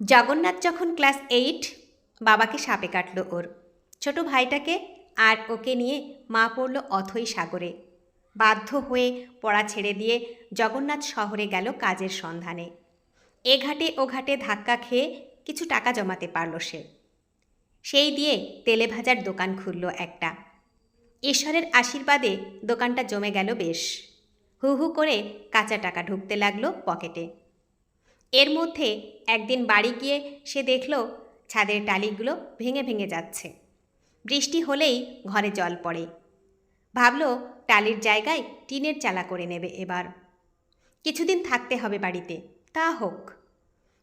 জগন্নাথ যখন class eight বাবাকে সাপে কাটলো ওর। ছোট ভাইটাকে আর ওকে নিয়ে মা পড়ল অথই সাগরে। বাধ্য হয়ে পড়া ছেড়ে দিয়ে জগন্নাথ শহরে গেল কাজের সন্ধানে। এ ঘাটে ও ঘাটে ধাক্কা খেয়ে কিছু টাকা জমাতে পারল সে। সেই দিয়ে তেলে ভাজার দোকান খুলল একটা। ঈশ্বরের আশীর্বাদে দোকানটা জমে গেল বেশ। হু হু করে কাঁচা টাকা ঢুকতে লাগল পকেটে। এর মধ্যে একদিন বাড়ি গিয়ে সে দেখল ছাদের টালিগুলো ভেঙে ভেঙে যাচ্ছে। বৃষ্টি হলেই ঘরে জল পড়ে। ভাবল টালির জায়গায় টিনের চালা করে নেবে এবার। কিছুদিন থাকতে হবে বাড়িতে, তা হোক।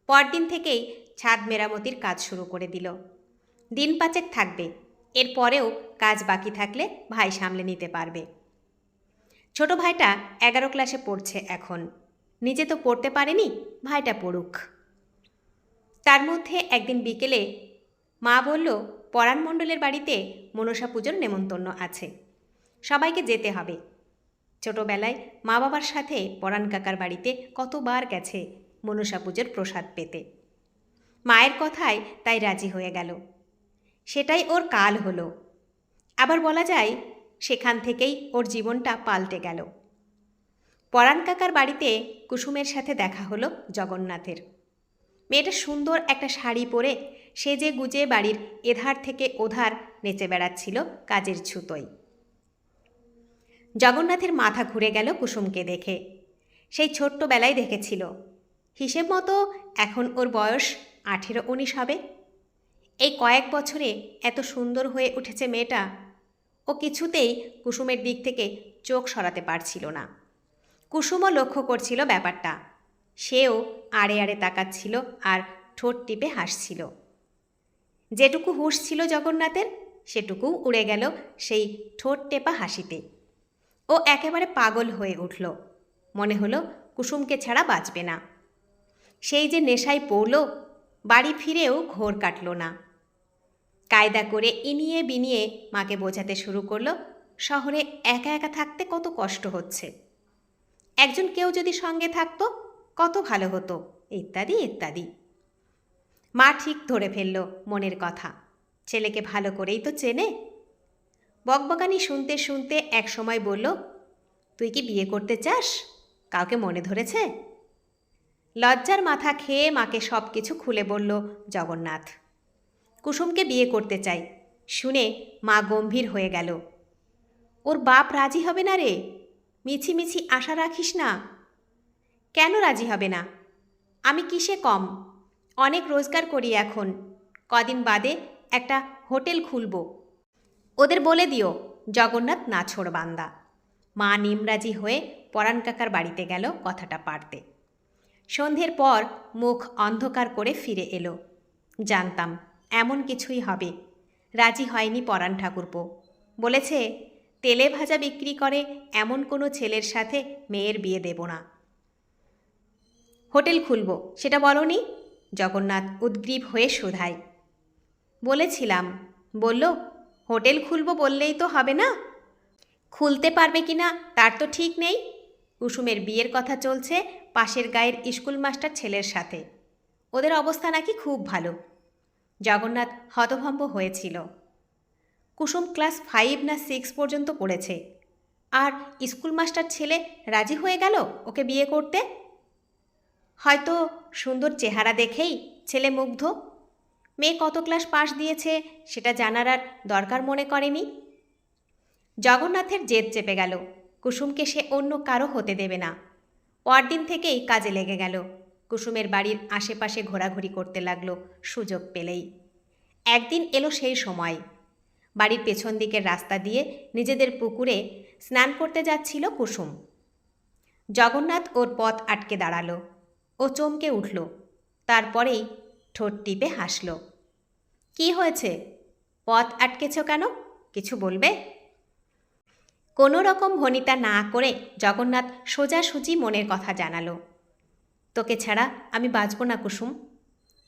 পরদিন থেকেই ছাদ মেরামতির কাজ শুরু করে দিল। দিন পাঁচেক থাকবে এরপরেও কাজ বাকি থাকলে ভাই সামলে নিতে পারবে। ছোট ভাইটা এগারো ক্লাসে পড়ছে এখন। নিজে তো পড়তে পারেনি, ভাইটা পড়ুক। তার মধ্যে একদিন বিকেলে মা বলল, পরাণ মণ্ডলের বাড়িতে মনসা পুজোর নেমন্তন্ন আছে। সবাইকে যেতে হবে। ছোটবেলায় মা বাবার সাথে পরাণ কাকার বাড়িতে কতবার গেছে মনসা পুজোর প্রসাদ পেতে। মায়ের কথায় তাই রাজি হয়ে গেল। সেটাই ওর কাল হলো। আবার বলা যায়, সেখান থেকেই ওর জীবনটা পাল্টে গেল। পরাণ কাকার বাড়িতে কুসুমের সাথে দেখা হলো জগন্নাথের। মেয়েটা সুন্দর একটা শাড়ি পরে সেজে গুজে বাড়ির এধার থেকে ওধার নেচে বেড়াচ্ছিল কাজের ছুতোয়। জগন্নাথের মাথা ঘুরে গেল কুসুমকে দেখে। সেই ছোট্টবেলায় দেখেছিল। হিসেব মতো এখন ওর বয়স আঠেরো উনিশ হবে। এই কয়েক বছরে এত সুন্দর হয়ে উঠেছে মেয়েটা, ও কিছুতেই কুসুমের দিক থেকে চোখ সরাতে পারছিল না। কুসুমও লক্ষ্য করছিল ব্যাপারটা। সেও আড়ে আড়ে তাকাচ্ছিল আর ঠোঁট টিপে হাসছিল। যেটুকু হুঁশ ছিল জগন্নাথের সেটুকু উড়ে গেল সেই ঠোঁট টেপা হাসিতে। ও একেবারে পাগল হয়ে উঠল। মনে হলো কুসুমকে ছাড়া বাঁচবে না। সেই যে নেশায় পড়ল, বাড়ি ফিরেও ঘোর কাটল না। কায়দা করে ইনিয়ে বিনিয়ে মাকে বোঝাতে শুরু করল, শহরে একা একা থাকতে কত কষ্ট হচ্ছে। একজন কেউ যদি সঙ্গে থাকতো, কত ভালো হতো। ইত্যাদি ইত্যাদি। মা ঠিক ধরে ফেলল মনের কথা। ছেলেকে ভালো করেই তো চেনে। বকবকানি শুনতে শুনতে এক সময় বলল, তুই কি বিয়ে করতে চাস? কাউকে মনে ধরেছে? লজ্জার মাথা খেয়ে মাকে সব কিছু খুলে বলল, জগন্নাথ, কুসুমকে বিয়ে করতে চাই। শুনে মা গম্ভীর হয়ে গেল। ওর বাপ রাজি হবে না রে? মিছি মিছি আশা রাখিস না। কেন রাজি হবে না? আমি কিসে কম? অনেক রোজগার করি এখন। কদিন বাদে একটা হোটেল খুলব। ওদের বলে দিও, জগন্নাথ নাছোড় বান্দা। মা নিমরাজি হয়ে পরাণ কাকার বাড়িতে গেল কথাটা পারতে। সন্ধ্যের পর মুখ অন্ধকার করে ফিরে এলো। জানতাম, এমন কিছুই হবে। রাজি হয়নি পরাণ ঠাকুরপো। বলেছে তেলে ভাজা বিক্রি করে, এমন কোনো ছেলের সাথে মেয়ের বিয়ে দেব না। হোটেল খুলব, সেটা বলনি? জগন্নাথ উদ্গ্রীব হয়ে শোধায় বলেছিলাম, বলল, হোটেল খুলব বললেই তো হবে না? খুলতে পারবে কি না, তার তো ঠিক নেই। কুসুমের বিয়ের কথা চলছে পাশের গায়ের স্কুল মাস্টার ছেলের সাথে। ওদের অবস্থা নাকি খুব ভালো। জগন্নাথ হতভম্ব হয়েছিল। কুসুম ক্লাস ফাইভ না সিক্স পর্যন্ত পড়েছে। আর স্কুল মাস্টার ছেলে রাজি হয়ে গেল ওকে বিয়ে করতে? হয়তো সুন্দর চেহারা দেখেই ছেলে মুগ্ধ। মেয়ে কত ক্লাস পাশ দিয়েছে সেটা জানার আর দরকার মনে করেনি। জগন্নাথের জেদ চেপে গেল। কুসুমকে সে অন্য কারও হতে দেবে না। পরদিন থেকেই কাজে লেগে গেল। কুসুমের বাড়ির আশেপাশে ঘোরাঘুরি করতে লাগল সুযোগ পেলেই। একদিন এলো সেই সময়। বাড়ির পেছন দিকের রাস্তা দিয়ে নিজেদের পুকুরে স্নান করতে যাচ্ছিল কুসুম। জগন্নাথ ওর পথ আটকে দাঁড়াল ও চমকে উঠল। তারপরেই ঠোঁট টিপে হাসল। কি হয়েছে? পথ আটকেছ কেন? কিছু বলবে? কোনো রকম ভনিতা না করে জগন্নাথ সোজাসুজি মনের কথা জানালো। তোকে ছাড়া আমি বাঁচব না কুসুম।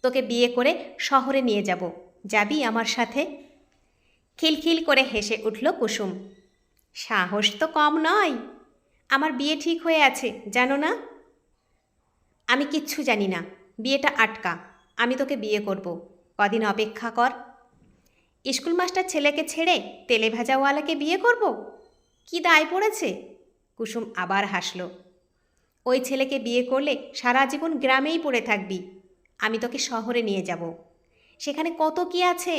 তোকে বিয়ে করে শহরে নিয়ে যাব। যাবি আমার সাথে? খিলখিল করে হেসে উঠল কুসুম। সাহস তো কম নয়। আমার বিয়ে ঠিক হয়ে আছে, জানো না? আমি কিচ্ছু জানি না। বিয়েটা আটকা। আমি তোকে বিয়ে করব। কদিন অপেক্ষা কর। স্কুল মাস্টার ছেলেকে ছেড়ে তেলে ভাজাওয়ালাকে বিয়ে করব? কি দায় পড়েছে? কুসুম আবার হাসল। ওই ছেলেকে বিয়ে করলে সারা জীবন গ্রামেই পড়ে থাকবি। আমি তোকে শহরে নিয়ে যাব। সেখানে কত কি আছে?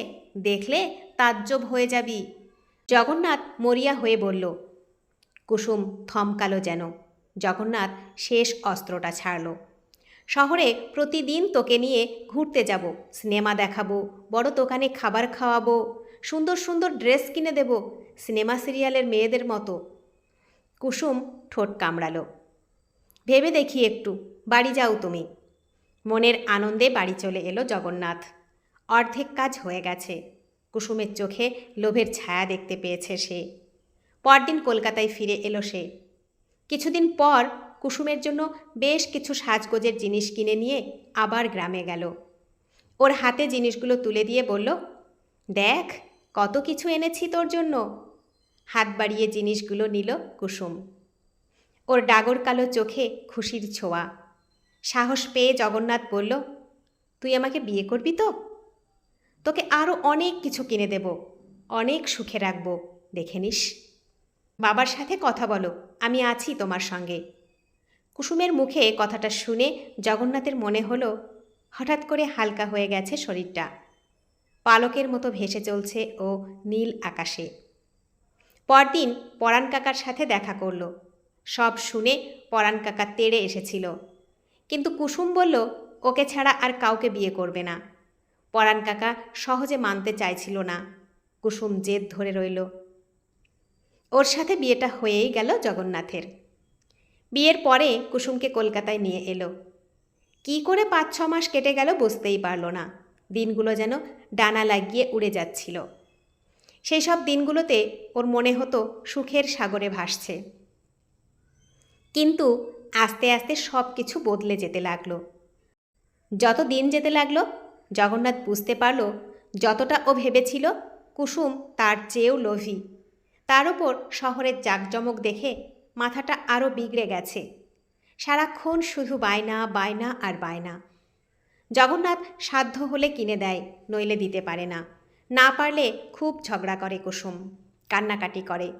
দেখলে তাজ্জব হয়ে যাবি। জগন্নাথ মরিয়া হয়ে বলল, কুসুম থমকালো যেন। জগন্নাথ শেষ অস্ত্রটা ছাড়ল। শহরে প্রতিদিন তোকে নিয়ে ঘুরতে যাব, সিনেমা দেখাবো, বড় দোকানে খাবার খাওয়াবো, সুন্দর সুন্দর ড্রেস কিনে দেব, সিনেমা সিরিয়ালের মেয়েদের মতো। কুসুম ঠোঁট কামড়ালো, ভেবে দেখি একটু, বাড়ি যাও তুমি। মনের আনন্দে বাড়ি চলে এলো জগন্নাথ। অর্ধেক কাজ হয়ে গেছে। কুসুমের চোখে লোভের ছায়া দেখতে পেয়েছে সে। পরদিন কলকাতায় ফিরে এলো সে। কিছুদিন পর কুসুমের জন্য বেশ কিছু সাজগোজের জিনিস কিনে নিয়ে আবার গ্রামে গেল। ওর হাতে জিনিসগুলো তুলে দিয়ে বলল, দেখ, কত কিছু এনেছি তোর জন্য। হাত বাড়িয়ে জিনিসগুলো নিল কুসুম। ওর ডাগর কালো চোখে খুশির ছোঁয়া। সাহস পেয়ে জগন্নাথ বলল, তুই আমাকে বিয়ে করবি তো? তোকে আরও অনেক কিছু কিনে দেব। অনেক সুখে রাখব, দেখে নিস। বাবার সাথে কথা বলো, আমি আছি তোমার সঙ্গে। কুসুমের মুখে কথাটা শুনে জগন্নাথের মনে হলো, হঠাৎ করে হালকা হয়ে গেছে শরীরটা। পালকের মতো ভেসে চলছে ও নীল আকাশে। পরদিন পরাণ কাকার সাথে দেখা করল। সব শুনে পরাণ কাকা তেড়ে এসেছিল। কিন্তু কুসুম বলল, ওকে ছাড়া আর কাউকে বিয়ে করবে না। পরাণ কাকা সহজে মানতে চাইছিল না। কুসুম জেদ ধরে রইল। ওর সাথে বিয়েটা হয়েই গেল জগন্নাথের। বিয়ের পরে কুসুমকে কলকাতায় নিয়ে এলো। কি করে পাঁচ ছ মাস কেটে গেল বুঝতেই পারল না। দিনগুলো যেন ডানা লাগিয়ে উড়ে যাচ্ছিল। সেই সব দিনগুলোতে ওর মনে হতো সুখের সাগরে ভাসছে। কিন্তু আস্তে আস্তে সব কিছু বদলে যেতে লাগল। যত দিন যেতে লাগল জগন্নাথ বুঝতে পারল যতটা ও ভেবেছিল কুসুম তার চেয়েও লোভী। তার উপর শহরের জাঁকজমক দেখে মাথাটা আরও বিগড়ে গেছে। সারাক্ষণ শুধু বায়না বায়না আর বায়না। জগন্নাথ সাধ্য হলে কিনে দেয়, নইলে দিতে পারে না। না পারলে খুব ঝগড়া করে কুসুম, কান্নাকাটি করে।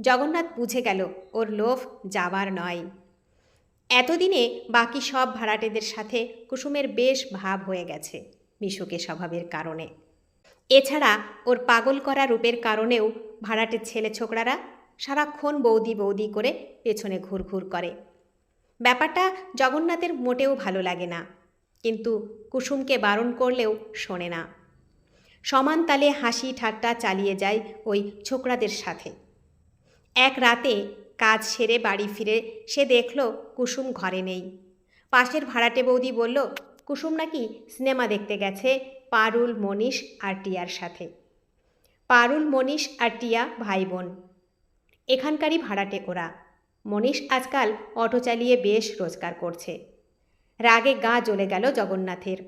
জগন্নাথ বুঝে গেল ওর লোভ যাবার নয়। এতদিনে বাকি সব ভাড়াটেদের সাথে কুসুমের বেশ ভাব হয়ে গেছে। মিশুকে স্বভাবের কারণে। এছাড়া ওর পাগল করা রূপের কারণেও ভাড়াটের ছেলে ছোকরারা সারাক্ষণ বৌদি বৌদি করে পেছনে ঘুরঘুর করে। ব্যাপারটা জগন্নাথের মোটেও ভালো লাগে না, কিন্তু কুসুমকে বারণ করলেও শোনে না। সমান তালে হাসি ঠাট্টা চালিয়ে যায় ওই ছোকরাদের সাথে। এক রাতে কাজ সেরে বাড়ি ফিরে সে দেখল কুসুম ঘরে নেই। পাশের ভাড়াটে বৌদি বলল কুসুম নাকি সিনেমা দেখতে গেছে পারুল, মনীষ আর টিয়ার সাথে। পারুল, মনীষ আর টিয়া ভাই বোন এখানকারই ভাড়াটে ওরা। মনীষ আজকাল অটো চালিয়ে বেশ রোজগার করছে। রাগে গা জ্বলে গেল জগন্নাথের।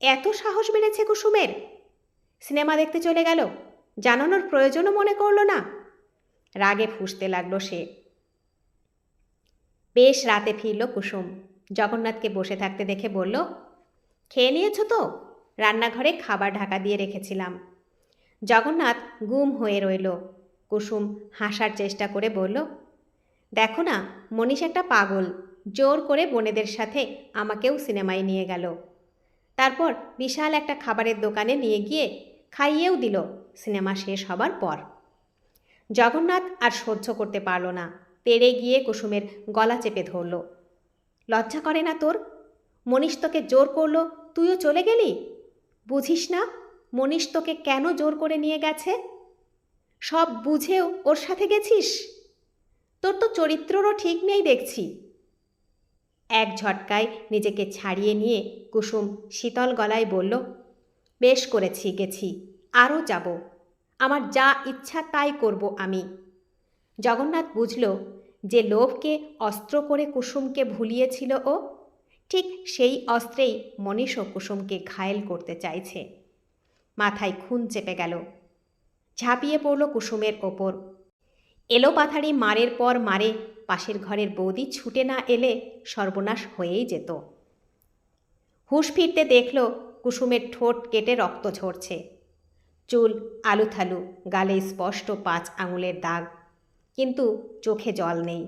এত সাহস বেড়েছে কুসুমের? সিনেমা দেখতে চলে গেল? জানানোর প্রয়োজনও মনে করল না? রাগে ফুসতে লাগল সে। বেশ রাতে ফিরল কুসুম। জগন্নাথকে বসে থাকতে দেখে বলল, খেয়ে নিয়েছো তো? রান্নাঘরে খাবার ঢাকা দিয়ে রেখেছিলাম। জগন্নাথ গুম হয়ে রইল। কুসুম হাসার চেষ্টা করে বলল, দেখো না, মনীষ একটা পাগল। জোর করে বোনেদের সাথে আমাকেও সিনেমায় নিয়ে গেল। তারপর বিশাল একটা খাবারের দোকানে নিয়ে গিয়ে খাইয়েও দিল। সিনেমা শেষ হবার পর। জগন্নাথ আর সহ্য করতে পারল না। তেড়ে গিয়ে কুসুমের গলা চেপে ধরল। লজ্জা করে না তোর? মনীষ তোকে জোর করল, তুইও চলে গেলি? বুঝিস না, মনীষ তোকে কেন জোর করে নিয়ে গেছে? সব বুঝেও ওর সাথে গেছিস? তোর তো চরিত্ররও ঠিক নেই দেখছি। এক ঝটকায় নিজেকে ছাড়িয়ে নিয়ে কুসুম শীতল গলায় বলল, বেশ করেছি, গেছি, আরও যাব। আমার যা ইচ্ছা তাই করব আমি। জগন্নাথ বুঝল যে লোভকে অস্ত্র করে কুসুমকে ভুলিয়েছিল ও, ঠিক সেই অস্ত্রেই মনীষও কুসুমকে ঘায়েল করতে চাইছে। মাথায় খুন চেপে গেল। ঝাঁপিয়ে পড়ল কুসুমের ওপর। এলো পাথারি মারের পর মারে পাশের ঘরের বৌদি ছুটে না এলে সর্বনাশ হয়েই যেত। হুঁশ ফিরতে দেখল কুসুমের ঠোঁট কেটে রক্ত ঝরছে। চুল আলুথালু, গালে স্পষ্ট পাঁচ আঙুলের দাগ। কিন্তু চোখে জল নেই।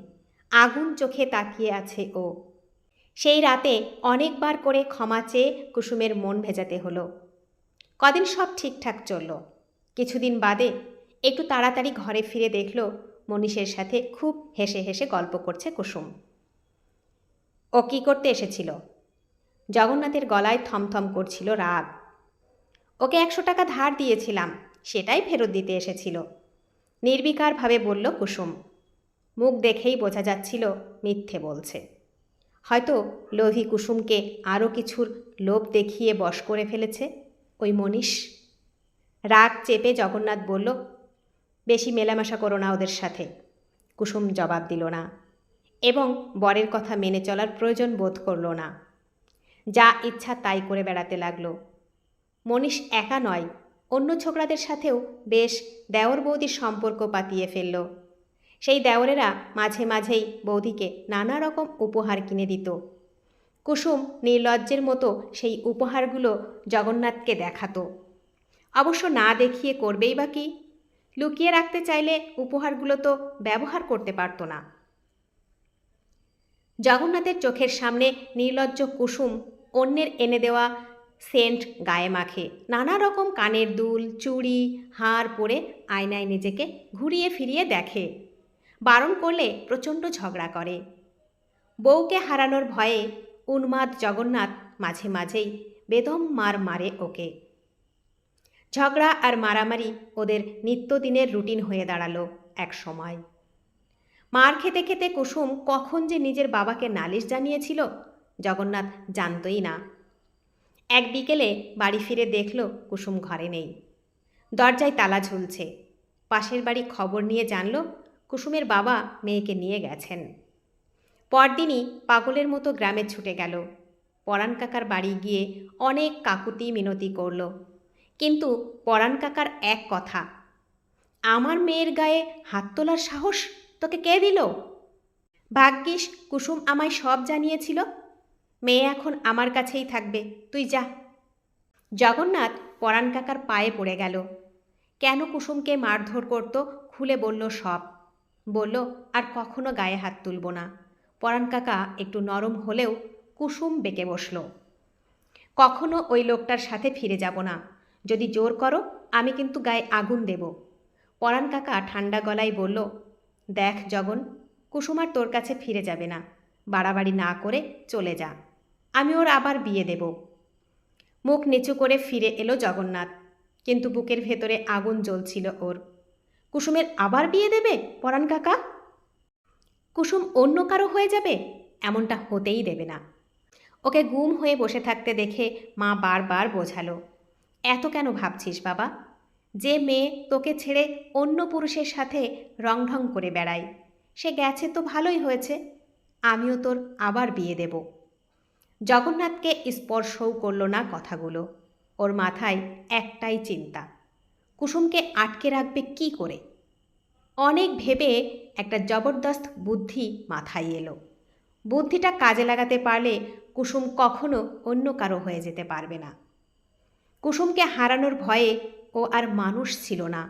আগুন চোখে তাকিয়ে আছে ও। সেই রাতে অনেকবার করে ক্ষমা চেয়ে কুসুমের মন ভেজাতে হলো। কদিন সব ঠিকঠাক চলল। কিছুদিন বাদে একটু তাড়াতাড়ি ঘরে ফিরে দেখল মনীষের সাথে খুব হেসে হেসে গল্প করছে কুসুম। ও কী করতে এসেছিল? জগন্নাথের গলায় থমথম করছিল রাগ। ওকে একশো টাকা ধার দিয়েছিলাম, সেটাই ফেরত দিতে এসেছিল। নির্বিকারভাবে বলল, কুসুম, মুখ দেখেই বোঝা যাচ্ছিল মিথ্যে বলছে। হয়তো লোভী কুসুমকে আরও কিছুর লোভ দেখিয়ে বশ করে ফেলেছে ওই মনীষ? রাগ চেপে জগন্নাথ বলল, বেশি মেলামেশা করো না ওদের সাথে। কুসুম জবাব দিল না এবং বরের কথা মেনে চলার প্রয়োজন বোধ করল না। যা ইচ্ছা তাই করে বেড়াতে লাগল। মনীষ একা নয় অন্য ছোকরাদের সাথেও বেশ দেওর বৌদির সম্পর্ক পাতিয়ে ফেলল। সেই দেওরেরা মাঝে মাঝেই বৌদিকে নানা রকম উপহার কিনে দিত। কুসুম নির্লজ্জের মতো সেই উপহারগুলো জগন্নাথকে দেখাতো। অবশ্য না দেখিয়ে করবেই বা কি? লুকিয়ে রাখতে চাইলে উপহারগুলো তো ব্যবহার করতে পারত না। জগন্নাথের চোখের সামনে নির্লজ্জ কুসুম অন্যের এনে দেওয়া সেন্ট গায়ে মাখে। নানা রকম কানের দুল, চুড়ি, হার পরে আয়নায় নিজেকে ঘুরিয়ে ফিরিয়ে দেখে। বারণ করলে প্রচণ্ড ঝগড়া করে। বউকে হারানোর ভয়ে উন্মাদ জগন্নাথ মাঝে মাঝেই বেদম মার মারে ওকে। ঝগড়া আর মারামারি ওদের নিত্যদিনের রুটিন হয়ে দাঁড়াল এক সময়। মার খেতে খেতে কুসুম কখন যে নিজের বাবাকে নালিশ জানিয়েছিল, জগন্নাথ জানতই না। এক বিকেলে বাড়ি ফিরে দেখল কুসুম ঘরে নেই। দরজায় তালা ঝুলছে। পাশের বাড়ি খবর নিয়ে জানল কুসুমের বাবা মেয়েকে নিয়ে গেছেন। পরদিনই পাগলের মতো গ্রামে ছুটে গেল। পরাণ কাকার বাড়ি গিয়ে অনেক কাকুতি মিনতি করল। কিন্তু পরাণ কাকার এক কথা, আমার মেয়ের গায়ে হাত তোলার সাহস তোকে কে দিল? ভাগ্যিস কুসুম আমায় সব জানিয়েছিল মেয়ে এখন আমার কাছেই থাকবে। তুই যা। জগন্নাথ পরাণ কাকার পায়ে পড়ে গেল। কেন কুসুমকে মারধর করত খুলে বলল, সব। বলল, আর কখনো গায়ে হাত তুলব না। পরাণ কাকা একটু নরম হলেও কুসুম বেঁকে বসল। কখনো ওই লোকটার সাথে ফিরে যাব না। যদি জোর করো, আমি কিন্তু গায়ে আগুন দেব। পরাণ কাকা ঠান্ডা গলায় বলল, দেখ জগন কুসুমার তোর কাছে ফিরে যাবে না। বাড়াবাড়ি না করে চলে যা। আমি ওর আবার বিয়ে দেব। মুখ নিচু করে ফিরে এলো জগন্নাথ, কিন্তু বুকের ভেতরে আগুন জ্বলছিল ওর। কুসুমের আবার বিয়ে দেবে, পরাণ কাকা? কুসুম অন্য কারও হয়ে যাবে, এমনটা হতেই দেবে না। ওকে গুম হয়ে বসে থাকতে দেখে মা বারবার বোঝালো, এত কেন ভাবছিস বাবা? যে মেয়ে তোকে ছেড়ে অন্য পুরুষের সাথে রংঢং করে বেড়ায়, সে গেছে তো ভালোই হয়েছে, আমিও তোর আবার বিয়ে দেব। জগন্নাথকে স্পর্শও করল না কথাগুলো। ওর মাথায় একটাই চিন্তা, কুসুমকে আটকে রাখবে কি করে? অনেক ভেবে একটা জবরদস্ত বুদ্ধি মাথায় এলো। বুদ্ধিটা কাজে লাগাতে পারলে কুসুম কখনো অন্য কারও হয়ে যেতে পারবে না। কুসুমকে হারানোর ভয়ে ও আর মানুষ ছিল না।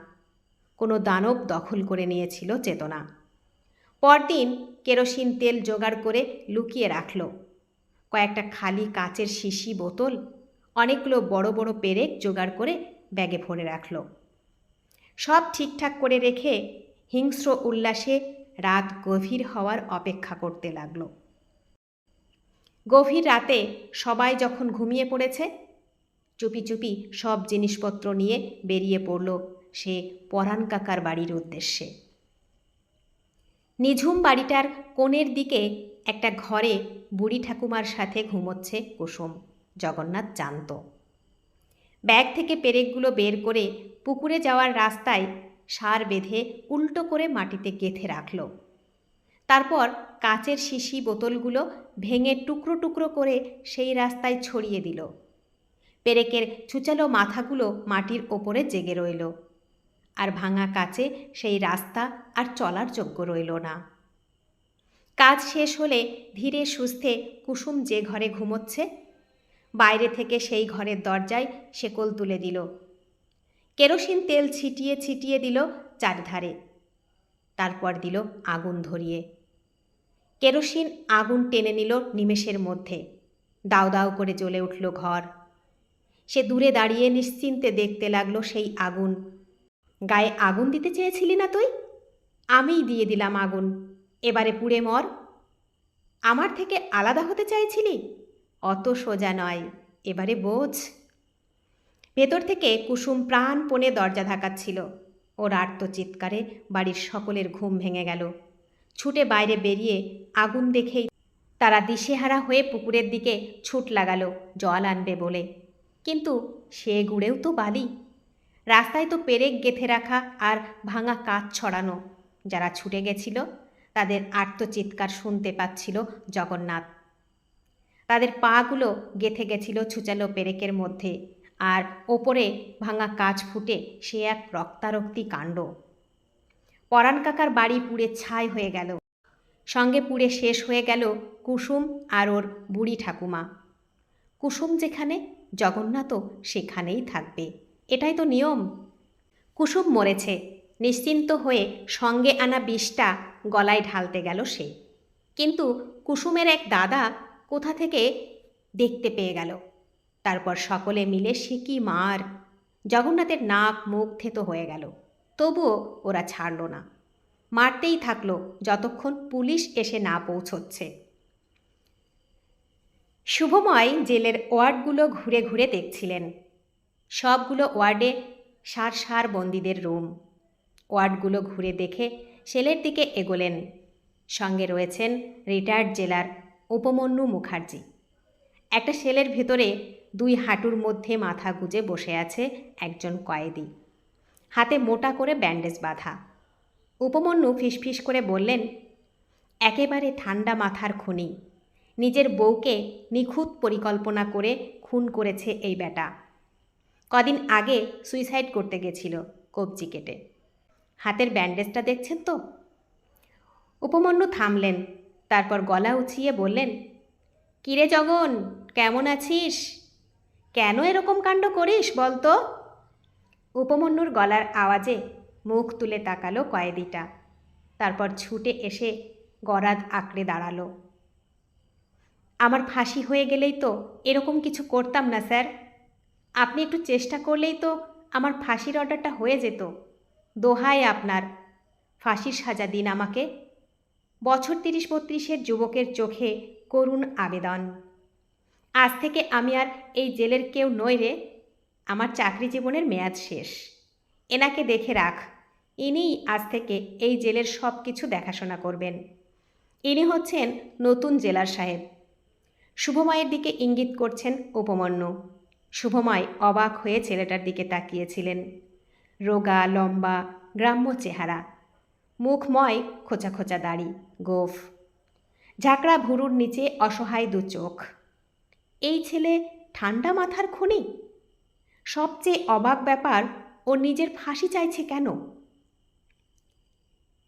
কোনো দানব দখল করে নিয়েছিল চেতনা। পরদিন কেরোসিন তেল জোগাড় করে লুকিয়ে রাখল। কয়েকটা খালি কাচের শিশি বোতল, অনেকগুলো বড় বড় পেরেক জোগাড় করে ব্যাগে ভরে রাখল। সব ঠিকঠাক করে রেখে হিংস্র উল্লাসে রাত গভীর হওয়ার অপেক্ষা করতে লাগল। গভীর রাতে সবাই যখন ঘুমিয়ে পড়েছে, চুপি চুপি সব জিনিসপত্র নিয়ে বেরিয়ে পড়ল সে পরাণ কাকার বাড়ির উদ্দেশ্যে। নিঝুম বাড়িটার কোণের দিকে একটা ঘরে বুড়ি ঠাকুমার সাথে ঘুমোচ্ছে কুসুম, জগন্নাথ জানত। ব্যাগ থেকে পেরেকগুলো বের করে পুকুরে যাওয়ার রাস্তায় সার বেঁধে উল্টো করে মাটিতে গেঁথে রাখল। তারপর কাচের শিশি বোতলগুলো ভেঙে টুকরো টুকরো করে সেই রাস্তায় ছড়িয়ে দিল। পেরেকের ছুচালো মাথাগুলো মাটির ওপরে জেগে রইল। আর ভাঙা কাচে সেই রাস্তা আর চলার যোগ্য রইল না। কাজ শেষ হলে ধীরে সুস্থে কুসুম যে ঘরে ঘুমোচ্ছে, বাইরে থেকে সেই ঘরের দরজায় শেকল তুলে দিল। কেরোসিন তেল ছিটিয়ে ছিটিয়ে দিল চারধারে। তারপর দিল আগুন ধরিয়ে। কেরোসিন আগুন টেনে নিল নিমেষের মধ্যে। দাও দাও করে জ্বলে উঠল ঘর। সে দূরে দাঁড়িয়ে নিশ্চিন্তে দেখতে লাগল সেই আগুন। গায়ে আগুন দিতে চেয়েছিলি না তুই? আমিই দিয়ে দিলাম আগুন। এবারে পুড়ে মর। আমার থেকে আলাদা হতে চাইছিলি? অত সোজা নয়। এবারে বোঝ। ভেতর থেকে কুসুম প্রাণপণে দরজা ধাকাচ্ছিল ওর আর্তচিৎকারে বাড়ির সকলের ঘুম ভেঙে গেল। ছুটে বাইরে বেরিয়ে আগুন দেখেই তারা দিশেহারা হয়ে পুকুরের দিকে ছুট লাগালো, জল আনবে বলে। কিন্তু সে গুড়েও তো বালি। রাস্তায় তো পেরেক গেথে রাখা আর ভাঙা কাঠ ছড়ানো। যারা ছুটে গেছিল তাদের আর্তচিৎকার শুনতে পাচ্ছিল জগন্নাথ। তাদের পাগুলো গেথে গেছিল ছুচালো পেরেকের মধ্যে আর ওপরে ভাঙা কাজ ফুটে সে এক রক্তারক্তি কাণ্ড। পরাণ কাকার বাড়ি পুড়ে ছাই হয়ে গেল। সঙ্গে পুড়ে শেষ হয়ে গেল কুসুম আর ওর বুড়ি ঠাকুমা। কুসুম যেখানে, জগন্নাথও সেখানেই থাকবে। এটাই তো নিয়ম। কুসুম মরেছে। নিশ্চিন্ত হয়ে সঙ্গে আনা বিষটা গলায় ঢালতে গেল সে। কিন্তু কুসুমের এক দাদা কোথা থেকে দেখতে পেয়ে গেল। তারপর সকলে মিলে সিকি মার, জগন্নাথের নাক মুখ থেতো হয়ে গেল। তবুও ওরা ছাড়ল না। মারতেই থাকল যতক্ষণ পুলিশ এসে না পৌঁছচ্ছে। শুভময় জেলের ওয়ার্ডগুলো ঘুরে ঘুরে দেখছিলেন। সবগুলো ওয়ার্ডে সার সার বন্দীদের রুম। ওয়ার্ডগুলো ঘুরে দেখে সেলের দিকে এগোলেন। সঙ্গে রয়েছেন রিটায়ার্ড জেলার উপমন্যু মুখার্জি। একটা সেলের ভেতরে দুই হাঁটুর মধ্যে মাথা গুজে বসে আছে একজন কয়েদি। হাতে মোটা করে ব্যান্ডেজ বাঁধা। উপমন্যু ফিসফিস করে বললেন, একেবারে ঠান্ডা মাথার খুনি। নিজের বউকে নিখুঁত পরিকল্পনা করে খুন করেছে এই বেটা কদিন আগে সুইসাইড করতে গেছিল কবজি কেটে। হাতের ব্যান্ডেজটা দেখছেন তো? উপমন্যু থামলেন, তারপর গলা উঁচিয়ে বললেন, কিরে জগন, কেমন আছিস? কেন এরকম কাণ্ড করিস বলতো? উপমন্যুর গলার আওয়াজে মুখ তুলে তাকালো কয়েদিটা, তারপর ছুটে এসে গরাদ আঁকড়ে দাঁড়াল। আমার ফাঁসি হয়ে গেলেই তো এরকম কিছু করতাম না, স্যার। আপনি একটু চেষ্টা করলেই তো আমার ফাঁসির অর্ডারটা হয়ে যেত। দোহায় আপনার। ফাঁসির সাজা দিন আমাকে। বছর তিরিশ বত্রিশের যুবকের চোখে করুণ আবেদন। আজ থেকে আমি আর এই জেলের কেউ নই রে। আমার চাকরি জীবনের মেয়াদ শেষ। এনাকে দেখে রাখ। ইনিই আজ থেকে এই জেলের সব কিছু দেখাশোনা করবেন। ইনি হচ্ছেন নতুন জেলার সাহেব। শুভময়ের দিকে ইঙ্গিত করছেন উপমন্যু। শুভময় অবাক হয়ে ছেলেটার দিকে তাকিয়েছিলেন। রোগা, লম্বা, গ্রাম্য চেহারা। মুখময় খোঁচা খোঁচা দাড়ি, গোফ। ঝাঁকড়া ভুরুর নিচে অসহায় দু চোখ। এই ছেলে ঠান্ডা মাথার খুনি? সবচেয়ে অবাক ব্যাপার, ও নিজের ফাঁসি চাইছে কেন?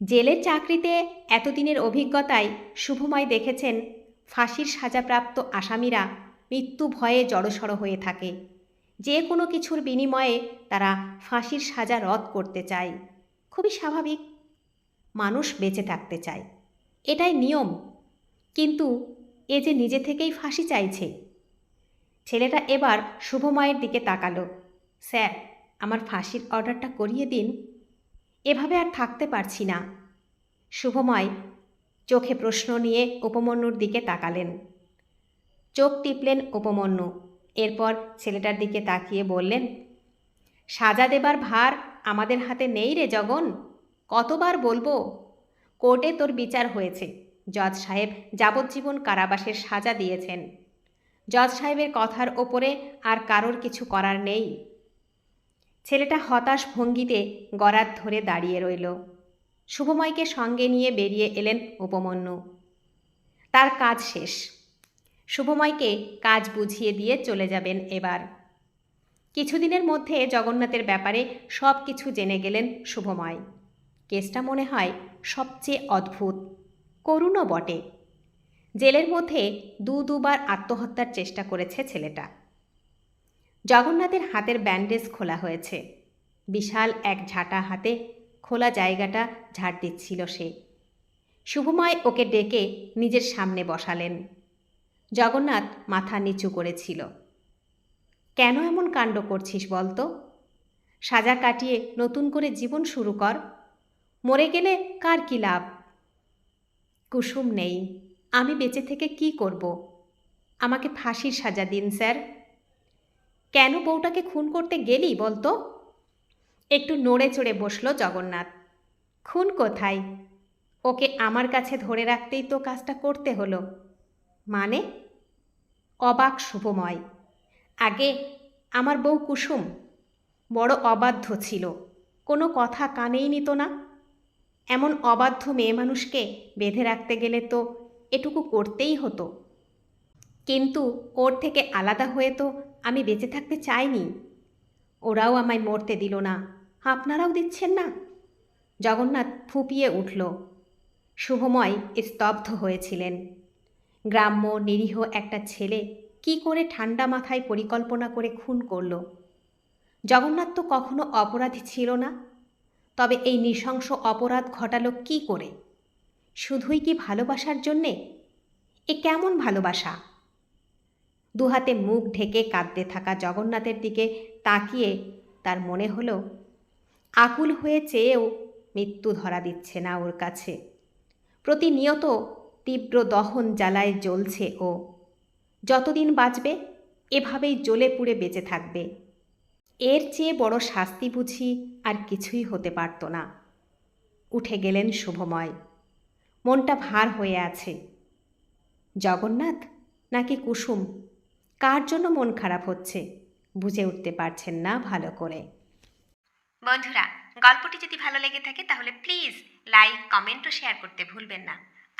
জেলের চাকরিতে এতদিনের অভিজ্ঞতায় শুভময় দেখেছেন, ফাঁসির সাজাপ্রাপ্ত আসামিরা মৃত্যু ভয়ে জড়সড় হয়ে থাকে। যে কোনো কিছুর বিনিময়ে তারা ফাঁসির সাজা রদ করতে চায়। খুবই স্বাভাবিক। মানুষ বেঁচে থাকতে চায়। এটাই নিয়ম। কিন্তু এ যে নিজে থেকেই ফাঁসি চাইছে। ছেলেটা এবার শুভময়ের দিকে তাকালো। স্যার, আমার ফাঁসির অর্ডারটা করিয়ে দিন। এভাবে আর থাকতে পারছি না। শুভময় চোখে প্রশ্ন নিয়ে উপমন্যুর দিকে তাকালেন। চোখ টিপলেন উপমন্যু। এরপর ছেলেটার দিকে তাকিয়ে বললেন, সাজা দেবার ভার আমাদের হাতে নেই রে জগন। কতবার বলব? কোর্টে তোর বিচার হয়েছে। জজ সাহেব যাবজ্জীবন কারাবাসের সাজা দিয়েছেন। জজ সাহেবের কথার ওপরে আর কারোর কিছু করার নেই ছেলেটা হতাশ ভঙ্গিতে গরাত ধরে দাঁড়িয়ে রইল। শুভময়কে সঙ্গে নিয়ে বেরিয়ে এলেন উপমন্যু। তার কাজ শেষ। শুভময়কে কাজ বুঝিয়ে দিয়ে চলে যাবেন এবার। কিছুদিনের মধ্যে জগন্নাথের ব্যাপারে সব কিছু জেনে গেলেন শুভময়। কেসটা মনে হয় সবচেয়ে অদ্ভুত, করুণও বটে। জেলের মধ্যে দু দুবার আত্মহত্যার চেষ্টা করেছে ছেলেটা। জগন্নাথের হাতের ব্যান্ডেজ খোলা হয়েছে। বিশাল এক ঝাঁটা হাতে খোলা জায়গাটা ঝাড় দিচ্ছিল সে। শুভময় ওকে ডেকে নিজের সামনে বসালেন। জগন্নাথ মাথা নিচু করেছিল। কেন এমন কাণ্ড করছিস বলতো? সাজা কাটিয়ে নতুন করে জীবন শুরু কর। মরে গেলে কার কি লাভ? কুসুম নেই। আমি বেঁচে থেকে কি করব? আমাকে ফাঁসির সাজা দিন, স্যার। কেন বউটাকে খুন করতে গেলি বলতো? একটু নড়ে চড়ে বসল জগন্নাথ। খুন কোথায়? ওকে আমার কাছে ধরে রাখতেই তো কাজটা করতে হলো। মানে অবাক শুভময়। আগে আমার বউ কুসুম, বড় অবাধ্য ছিল। কোনো কথা কানেই নিত না। এমন অবাধ্য মেয়ে মানুষকে বেঁধে রাখতে গেলে তো এটুকু করতেই হতো। কিন্তু ওর থেকে আলাদা হয়ে তো আমি বেঁচে থাকতে চাইনি। ওরাও আমায় মরতে দিল না। আপনারাও দিচ্ছেন না? জগন্নাথ ফুপিয়ে উঠল। শুভময় স্তব্ধ হয়েছিলেন। গ্রাম্য নিরীহ একটা ছেলে কি করে ঠান্ডা মাথায় পরিকল্পনা করে খুন করল? জগন্নাথ তো কখনো অপরাধী ছিল না। তবে এই নৃশংস অপরাধ ঘটালো কি করে? শুধুই কি ভালোবাসার জন্যে? এ কেমন ভালোবাসা? দুহাতে মুখ ঢেকে কাঁদতে থাকা জগন্নাথের দিকে তাকিয়ে তার মনে হলো, আকুল হয়ে চেয়েও মৃত্যু ধরা দিচ্ছে না ওর কাছে। প্রতিনিয়ত তীব্র দহন জ্বালায় জ্বলছে ও। যতদিন বাঁচবে, এভাবেই জ্বলে পুড়ে বেঁচে থাকবে। এর চেয়ে বড় শাস্তি বুঝি আর কিছুই হতে পারত না। উঠে গেলেন শুভময়। মনটা ভার হয়ে আছে। জগন্নাথ, নাকি কুসুম? কার জন্য মন খারাপ হচ্ছে? বুঝে উঠতে পারছেন না ভালো করে। বন্ধুরা, গল্পটি যদি ভালো লেগে থাকে তাহলে প্লিজ লাইক, কমেন্ট ও শেয়ার করতে ভুলবেন না।